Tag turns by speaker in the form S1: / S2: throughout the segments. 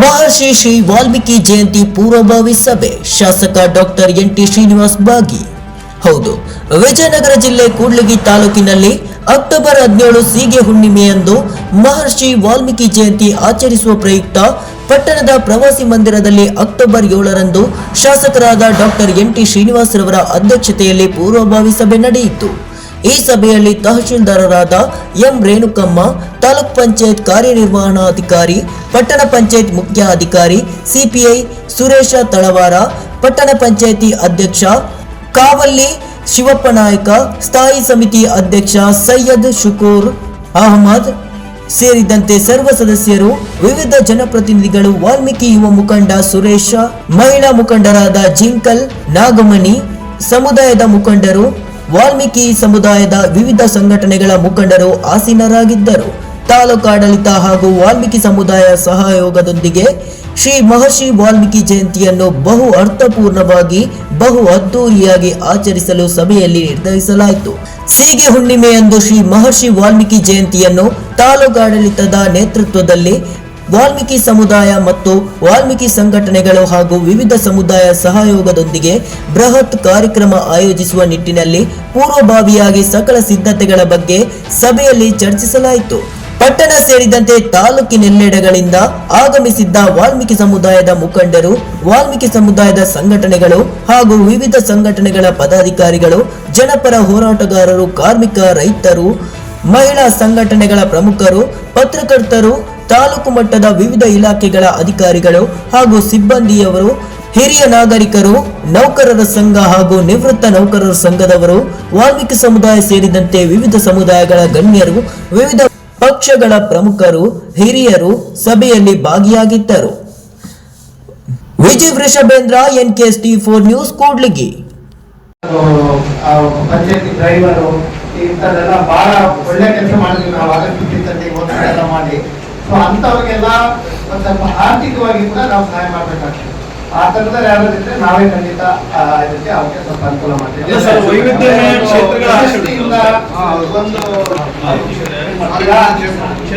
S1: ಮಹರ್ಷಿ ಶ್ರೀ ವಾಲ್ಮೀಕಿ ಜಯಂತಿ ಪೂರ್ವಭಾವಿ ಸಭೆ, ಶಾಸಕ ಡಾಕ್ಟರ್ ಎನ್ ಟಿ ಶ್ರೀನಿವಾಸ್ ಭಾಗಿ ಹೌದು, ವಿಜಯನಗರ ಜಿಲ್ಲೆ ಕೂಡ್ಲಿಗಿ ತಾಲೂಕಿನಲ್ಲಿ ಅಕ್ಟೋಬರ್ ಹದಿನೇಳು ಸೀಗೆ ಹುಣ್ಣಿಮೆಯಂದು ಮಹರ್ಷಿ ವಾಲ್ಮೀಕಿ ಜಯಂತಿ ಆಚರಿಸುವ ಪ್ರಯುಕ್ತ ಪಟ್ಟಣದ ಪ್ರವಾಸಿ ಮಂದಿರದಲ್ಲಿ ಅಕ್ಟೋಬರ್ ಏಳರಂದು ಶಾಸಕರಾದ ಡಾಕ್ಟರ್ ಎನ್ ಟಿ ಶ್ರೀನಿವಾಸ್ ರವರ ಅಧ್ಯಕ್ಷತೆಯಲ್ಲಿ ಪೂರ್ವಭಾವಿ ಸಭೆ ನಡೆಯಿತು. ಈ ಸಭೆಯಲ್ಲಿ ತಹಶೀಲ್ದಾರರಾದ ಎಂ ರೇಣುಕಮ್ಮ ತಾಲೂಕ್ ಪಂಚಾಯತ್ ಕಾರ್ಯನಿರ್ವಹಣಾಧಿಕಾರಿ, ಪಟ್ಟಣ ಪಂಚಾಯತ್ ಮುಖ್ಯ ಅಧಿಕಾರಿ ಸಿಪಿಐ ಸುರೇಶ ತಳವಾರ, ಪಟ್ಟಣ ಪಂಚಾಯತಿ ಅಧ್ಯಕ್ಷ ಕಾವಲ್ಲಿ ಶಿವಪ್ಪ ನಾಯಕ, ಸ್ಥಾಯಿ ಸಮಿತಿ ಅಧ್ಯಕ್ಷ ಸೈಯದ್ ಶುಕೂರ್ ಅಹಮದ್ ಸೇರಿದಂತೆ ಸರ್ವ ಸದಸ್ಯರು, ವಿವಿಧ ಜನಪ್ರತಿನಿಧಿಗಳು, ವಾಲ್ಮೀಕಿ ಯುವ ಮುಖಂಡ ಸುರೇಶ, ಮಹಿಳಾ ಮುಖಂಡರಾದ ಜಿಂಕಲ್ ನಾಗಮಣಿ, ಸಮುದಾಯದ ಮುಖಂಡರು, ವಾಲ್ಮೀಕಿ ಸಮುದಾಯದ ವಿವಿಧ ಸಂಘಟನೆಗಳ ಮುಖಂಡರು ಆಸೀನರಾಗಿದ್ದರು. ತಾಲೂಕಾಡಳಿತ ಹಾಗೂ ವಾಲ್ಮೀಕಿ ಸಮುದಾಯ ಸಹಯೋಗದೊಂದಿಗೆ ಶ್ರೀ ಮಹರ್ಷಿ ವಾಲ್ಮೀಕಿ ಜಯಂತಿಯನ್ನು ಬಹು ಅರ್ಥಪೂರ್ಣವಾಗಿ, ಬಹು ಅದ್ದೂರಿಯಾಗಿ ಆಚರಿಸಲು ಸಭೆಯಲ್ಲಿ ನಿರ್ಧರಿಸಲಾಯಿತು. ಸೀಗೆ ಹುಣ್ಣಿಮೆಯಂದು ಶ್ರೀ ಮಹರ್ಷಿ ವಾಲ್ಮೀಕಿ ಜಯಂತಿಯನ್ನು ತಾಲೂಕಾಡಳಿತದ ನೇತೃತ್ವದಲ್ಲಿ ವಾಲ್ಮೀಕಿ ಸಮುದಾಯ ಮತ್ತು ವಾಲ್ಮೀಕಿ ಸಂಘಟನೆಗಳು ಹಾಗೂ ವಿವಿಧ ಸಮುದಾಯ ಸಹಯೋಗದೊಂದಿಗೆ ಬೃಹತ್ ಕಾರ್ಯಕ್ರಮ ಆಯೋಜಿಸುವ ನಿಟ್ಟಿನಲ್ಲಿ ಪೂರ್ವಭಾವಿಯಾಗಿ ಸಕಲ ಸಿದ್ಧತೆಗಳ ಬಗ್ಗೆ ಸಭೆಯಲ್ಲಿ ಚರ್ಚಿಸಲಾಯಿತು. ಪಟ್ಟಣ ಸೇರಿದಂತೆ ತಾಲೂಕಿನೆಲ್ಲೆಡೆಗಳಿಂದ ಆಗಮಿಸಿದ್ದ ವಾಲ್ಮೀಕಿ ಸಮುದಾಯದ ಮುಖಂಡರು, ವಾಲ್ಮೀಕಿ ಸಮುದಾಯದ ಸಂಘಟನೆಗಳು ಹಾಗೂ ವಿವಿಧ ಸಂಘಟನೆಗಳ ಪದಾಧಿಕಾರಿಗಳು, ಜನಪರ ಹೋರಾಟಗಾರರು, ಕಾರ್ಮಿಕ, ರೈತರು, ಮಹಿಳಾ ಸಂಘಟನೆಗಳ ಪ್ರಮುಖರು, ಪತ್ರಕರ್ತರು, ತಾಲೂಕು ಮಟ್ಟದ ವಿವಿಧ ಇಲಾಖೆಗಳ ಅಧಿಕಾರಿಗಳು ಹಾಗೂ ಸಿಬ್ಬಂದಿಯವರು, ಹಿರಿಯ ನಾಗರಿಕರು, ನೌಕರರ ಸಂಘ ಹಾಗೂ ನಿವೃತ್ತ ನೌಕರರ ಸಂಘದವರು, ವಾಲ್ಮೀಕಿ ಸಮುದಾಯ ಸೇರಿದಂತೆ ವಿವಿಧ ಸಮುದಾಯಗಳ ಗಣ್ಯರು, ವಿವಿಧ ಪಕ್ಷಗಳ ಪ್ರಮುಖರು ಹಿರಿಯರು ಸಭೆಯಲ್ಲಿ ಭಾಗಿಯಾಗಿದ್ದರು. Viji Vrishabhendra N K S T four news Kudligi
S2: ಪಂಚಾಯತಿ ಡ್ರೈವರು ಇಂಥದ್ದೆಲ್ಲ ಬಹಳ ಒಳ್ಳೆ ಕೆಲಸ ಮಾಡಿದ್ವಿ ನಾವು ಆಗಸ್ಟ್ ಸಿದ್ಧತೆ ಎಲ್ಲ ಮಾಡಿ. ಸೊ ಅಂಥವ್ರಿಗೆಲ್ಲ ಒಂದು ಸ್ವಲ್ಪ ಆರ್ಥಿಕವಾಗಿ ಕೂಡ ನಾವು ಸಹಾಯ ಮಾಡ್ಬೇಕಾಗ್ತದೆ. ಆ ಥರದಲ್ಲಿ ಯಾರಾದಿದ್ರೆ ನಾವೇ ಖಂಡಿತ ಇದಕ್ಕೆ ಅವಕ್ಕೆ ಸ್ವಲ್ಪ ಅನುಕೂಲ ಮಾಡ್ತೀವಿ. ಒಂದು ಈಗ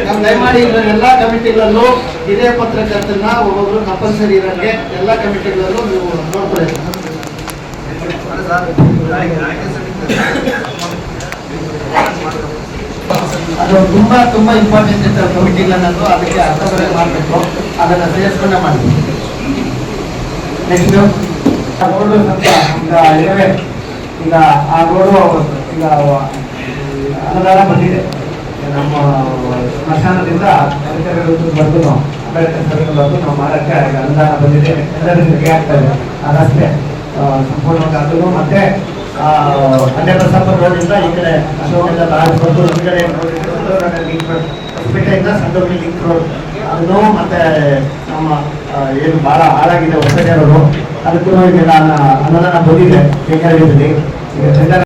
S2: ನಾವು ದಯಮಾಡಿ ಎಲ್ಲ ಕಮಿಟಿಗಳಲ್ಲೂ ಹಿರಿಯ ಪತ್ರಕರ್ತನ ಒಬ್ಬೊಬ್ರು ಕಂಪಲ್ಸರಿ ಇರೋಕ್ಕೆ ಎಲ್ಲ ಕಮಿಟಿಗಳಲ್ಲೂ ನೀವು ನೋಡ್ಕೊಳ್ಳಿ ಅದು ತುಂಬಾ ತುಂಬಾ ಇಂಪಾರ್ಟೆಂಟ್ ಇತ್ತು ಕಮಿಟಿಗಳನ್ನಂತೂ ಅದಕ್ಕೆ ಅರ್ಥ ಬರೆ ಮಾಡಬೇಕು. ಅದನ್ನ ಸೇರಿಸ್ಕೊಂಡೆ ಮಾಡಬೇಕು ನೆಕ್ಸ್ಟ್ ರೋಡು ಸ್ವಲ್ಪ ಈಗ ಇದಾವೆ. ಈಗ ಆ ರೋಡು, ಈಗ ಅನುದಾನ ಬಂದಿದೆ. ನಮ್ಮ ಸ್ಮಶಾನದಿಂದ ಬಂದು ಅಂಬೇಡ್ಕರ್ ಸರ್ಕಲ್ ಬಂದು ನಾವು ಮಾಡಕ್ಕೆ ಅನುದಾನ ಬಂದಿದೆ. ಎಲ್ಲರಿಗೂ ಸರಿ ಆಗ್ತದೆ ಆ ರಸ್ತೆ ಸಂಪೂರ್ಣವಾಗಿ ಅದನ್ನು ಮತ್ತೆ ಹಂಡೆ ಬಸಪ್ಪ ರೋಡಿಂದ ಈ ಕಡೆ ಅಶೋಕದಿಂದ ಲಾಡ್ಜ್ ಬಂದು ಸಂಡೂರಿನ ಲಿಂಕ್ ಹೊಸಪೇಟೆಯಿಂದ ಸಂಡೂರಿನ ಲಿಂಕ್ ರೋಡ್ ಅದನ್ನು ಮತ್ತೆ ನಮ್ಮ ಏನು ಬಹಳ ಹಾಳಾಗಿದೆ ಹೊಸಪೇಟೆ ರೋಡು ಅದಕ್ಕೂ ಈಗ ನಾನು ಅನುದಾನ ಬಂದಿದೆ. ಬೇಕಾಗಿದ್ದೀನಿ ಈಗ